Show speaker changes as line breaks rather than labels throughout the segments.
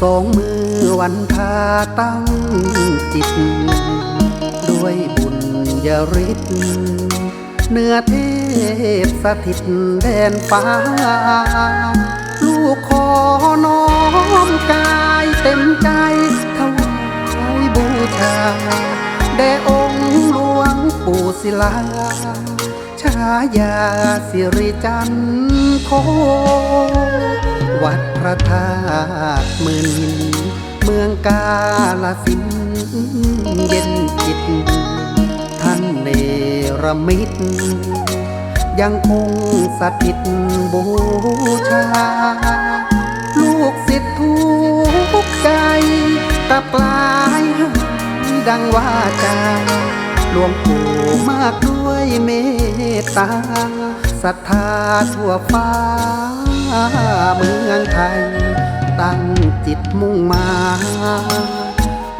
สองมือวันทาตั้งจิต ด้วยบุญยริศเนื้อเทพสถิตแดนฟ้า ลูกขอน้อมกายเต็มใจถวายบูชา แด่องค์หลวงปู่ศิลา ชายาสิริจันโทวัด พระธาตุหมื่นหิน เมืองกาลสินเย็นจิต ท่านเนรมิต ยังคงสถิตบูชา ลูกศิษย์ทุกใจกลับกลายดังว่าจาหลวงปู่มากด้วยเมตตาศรัทธาทั่วฟ้า เมืองไทย ตั้งจิตมุ่งมา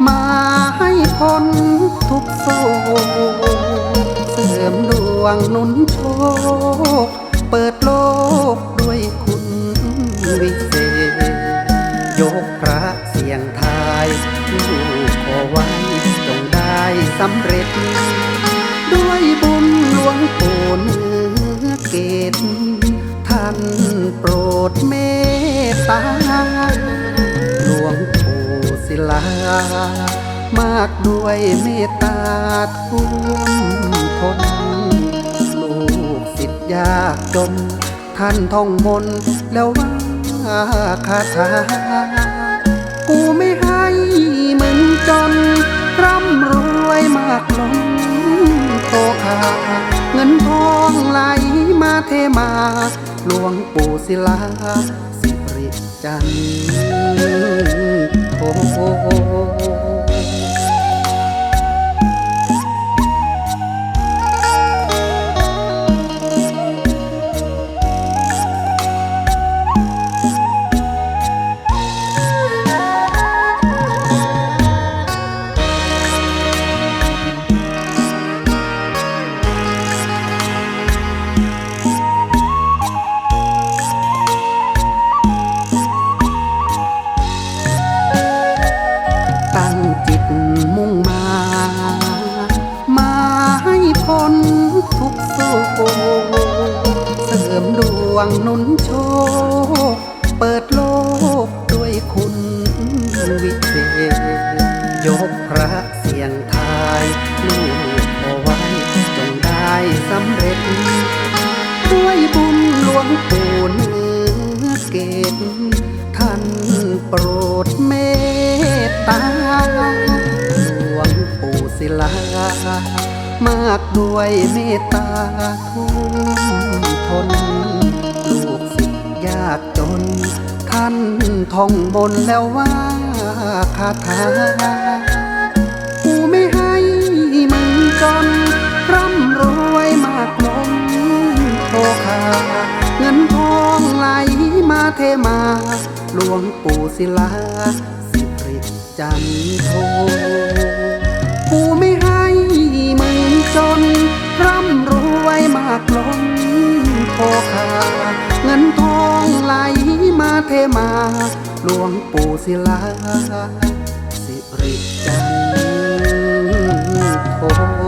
มาให้พ้นทุกโศกเสริมดวงนุนโชค เปิดโลกามากด้วยเมตตาท่วมทนลูกศิษย์ยากจน ท่านท่องมนแล้วว่าคาถากูไม่ให้มึงจน ร่ำรวยมากล้นโตคาเงินทองไหลมาเทมาหลวงปู่ศิลาสิริจันทร์ โทตั้ง งหนุนโชคเปิดโลกด้วยคุณวิเศษ ยกพระเสียงทายลูกขอไว้จงได้สำเร็จ ด้วยบุญหลวงปู่เนื้อเกตท่านโปรดเมตตาหลวงปู่ศิลามากด้วยเมตตาทุ่มทน ยากจนท่านท่องมนแล้วว่าคาถากูไม่ให้มึงจนร่ำรวยมากล้นโตคาเงินทองไหลมาเทมาหลวงปู่ศิลาสิริจันโท เมา หลวงปู่ศิลา สิริจันทร์